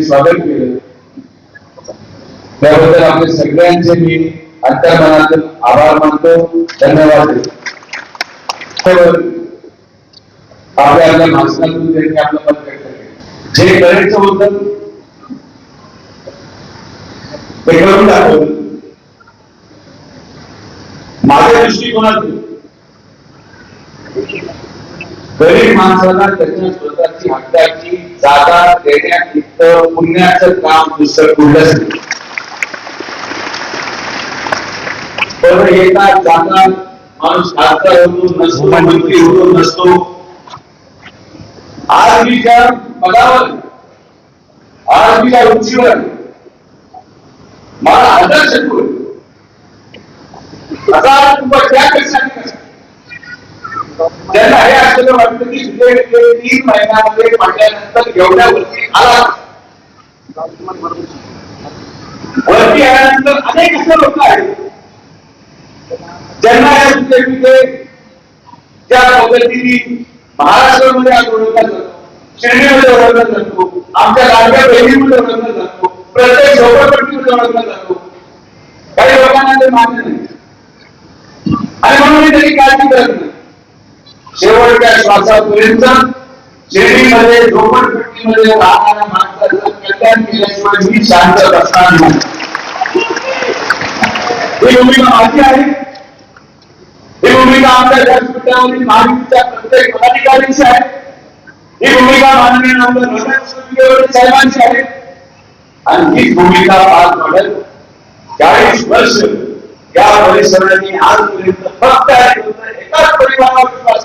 स्वागत केलं त्याबद्दल आपल्या सगळ्यांचे आभार मानतो धन्यवाद आपलं जे करायचं होतं ते करून दाखवलं माझ्या दृष्टिकोनातून गरीब माणसाला त्याच्या स्वतःची हक्काची जागा देण्यात इतकं पुण्याचं काम दुसरं कुठलंच नाही. पण एका जागा माणूस खासदार होतो नसतो मंत्री होतो नसतो. आज मी त्या पदावर आज मी त्या उंचीवर मला आदर्श शकतो हजार किंवा त्यापेक्षा त्यांना हे आपल्याला वाटतं की सुजय विखे तीन महिन्यामध्ये पडल्यानंतर एवढ्यावरती आला. वरती आल्यानंतर अनेक असे लोक आहेत. ज्यांना या सुजय विखे ज्या पद्धतीने महाराष्ट्रामध्ये आज ओळखला जातो श्रेणीमध्ये ओळखला जातो आमच्या लाडक्या बहिणीमध्ये ओळखला जातो प्रत्येक झोपडपट्टीमध्ये ओळखला जातो. काही लोकांना ते मान्य नाही. आणि म्हणून मी त्याची काळजी करत नाही. शेवटच्या श्वासापर्यंत शेतीमध्ये झोपडपट्टीमध्ये राहणाऱ्या माणसाचं कल्याण केल्याशिवाय मी शांत बसणार नाही ही भूमिका माझी आहे. ही भूमिका आमच्या व्यासपीठावरील महायुतीच्या प्रत्येक पदाधिकाऱ्यांची आहे. ही भूमिका माननीय आमच्या विश्वविद्यालय साहेबांची आहे. आणि ही भूमिका आज पडेल चाळीस वर्ष या परिसराने आजपर्यंत फक्त एकाच परिवारावर विश्वास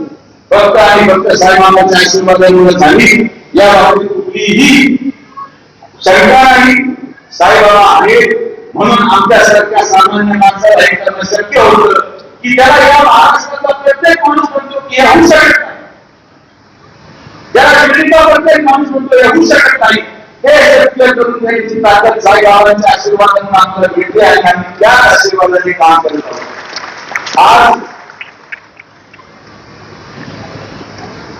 फक्त आणि फक्त साहेबांच्या आशीर्वादामुळे झाली. या बाबतीत कुठलीही शंका नाही. साईबाबा आहेत म्हणून आमच्यासारख्या सामान्य माणसाला हे करणं शक्य होत की त्याला या महाराष्ट्राचा प्रत्येक माणूस म्हणतो की हे होऊ शकत नाही. ज्याला शिर्डीचा प्रत्येक माणूस म्हणतो हे होऊ शकत नाही. हे शक्य करून द्यायची ताकद साईबाबांच्या आशीर्वादाने आम्हाला भेटली आहे आणि त्या आशीर्वादाने काम करत आहोत. आज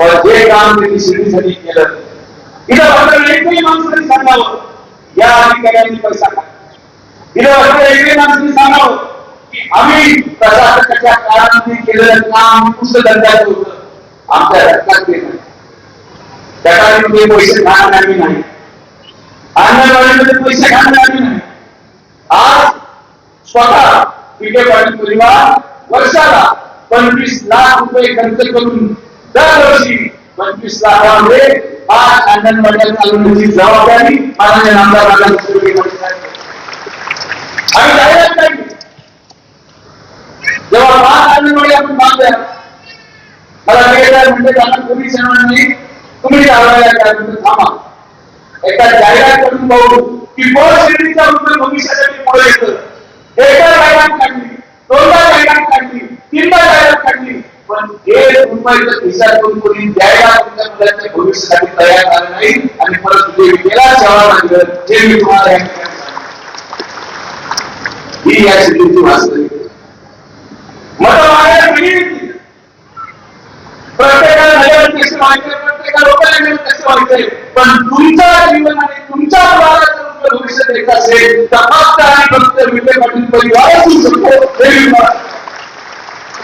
और ये काम किसी शिरडी सदी के लिए इधर मतलब एक भी नाम से निशाना हो, या अभी कहने की पैसा का इधर मतलब एक भी नाम से निशाना हो, कि आम्ही प्रशासकाच्या काळामध्ये केलेलं काम पुष्ट दंडाचं होतं आमच्या रक्तात ते नाही त्याच्यामध्ये पैसे खाणार आम्ही नाही। कोई पैसे खाणार आम्ही नाही। आज स्वतः पीके पाटील परिवार वर्षा का पंचवीस लाख रुपए खर्च करूँ दरवर्षी पंचवीस लाखामध्ये पाच अंगणवाड्या चालवण्याची जबाबदारी माननीय आमदार आणि जाहिरात नाही. जेव्हा पाच अंगणवाडी आपण बांधल्या मला वेगळं म्हणजे त्यांना तुम्ही सर्वांनी तुम्ही चालवायला काय थांबा. एका जाहिरात करून पाहू की कोण शिर्डीचा रुपये भविष्यासाठी पुढे येतं. एकदा जाहिरात काढली दोनदा जाहिरात काढली तीनदा जाहिरात काढली पण एक रुपयाचं खिशातून कोणी द्यायला तुमच्या भविष्यासाठी तयार झालं नाही आणि परत तुझे मी तुम्हाला ही या मत मागायला प्रत्येकाला नजर प्रत्येका लोकांना जीवनाने तुमच्या मुलाचं भविष्य देत असेल तर फक्त आणि फक्त विखे पाटील परिवार असू शकतो हे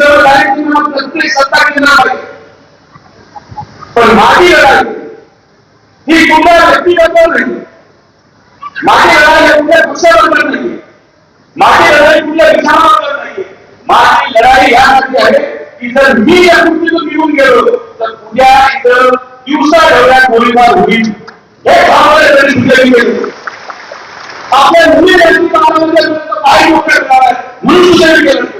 दौड़ लाए कि हम प्रत्येक सत्ता की ना बढ़े पर माटी लड़ाई। ही गुंडा व्यक्ति का बोल रही माटी लड़ाई गुंडा गुस्सा बदल रही है। माटी लड़ाई गुंडा विषाण बदल रही है। माटी लड़ाई याद रखी है इधर मी या कुठली तो घेऊन गेलो तर उद्या इतर दिवसा ढवळ्या गोळीबार होईल हे भावना तरी सुटलेली नाही आपल्या मुली व्यक्ती काही लोक म्हणून सुचवले गेलं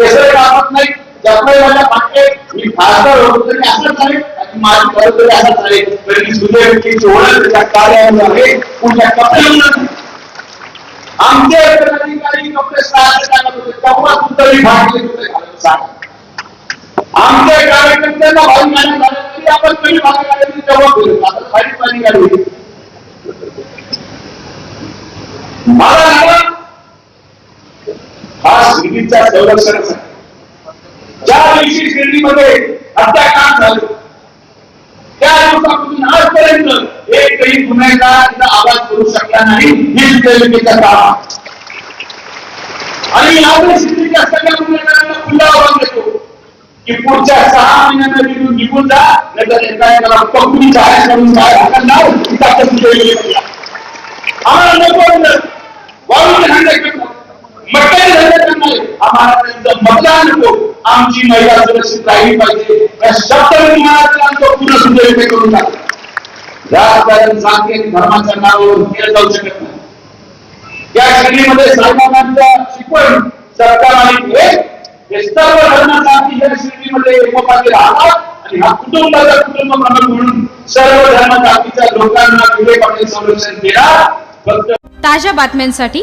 केसर कापत नाही. चपळे माझ्या मी खासदार होतो तरी आणि माझी तरी तरी व्यक्तीची ओळख त्याच्या आहे. आमचे अधिकारी कपडे सहाशे टाकत होते तेव्हा मी होते. आमच्या कार्यकर्त्यांना झालं तरी आपण तेव्हा आता पाणी मला ना हा शिर्डीच्या संरक्षणासाठी ज्या दिवशी शिर्डीमध्ये हत्याकांड झाले त्या दिवसापासून आजपर्यंत एकही गुन्हेगार आवाज करू शकला नाही ही सुदैवतेचा काम. आणि यावेळी शिर्डीच्या सगळ्या गुन्हेगारांना खुला आवाज देतो की पुढच्या सहा महिन्यांना तिथून निघून जा नंतर एका एकाला पकडून जाहीर करून बाहेर हाकलणार इथं आपण आम्हाला नको होतं. वाळूचे धंदे करणार आम्हाला त्यांचं मतदान नको. आमची महिला सुरक्षित राहिली पाहिजे. या शब्द मी तुम्हाला सांगतो पुन्हा सुदैवते करून टाका. राजकारण जाती धर्माच्या नावावर केलं जाऊ शकत नाही. या श्रेणीमध्ये साईबाबांच्या शिकवण सरकार आणि हे सर्व धर्मासाठी या श्रेणीमध्ये एकोपाचे राहतात आणि हा कुटुंबाचा कुटुंब प्रमुख म्हणून सर्व धर्मजातीच्या लोकांना विवेकाने संरक्षण देणार. फक्त ताज्या बातम्यांसाठी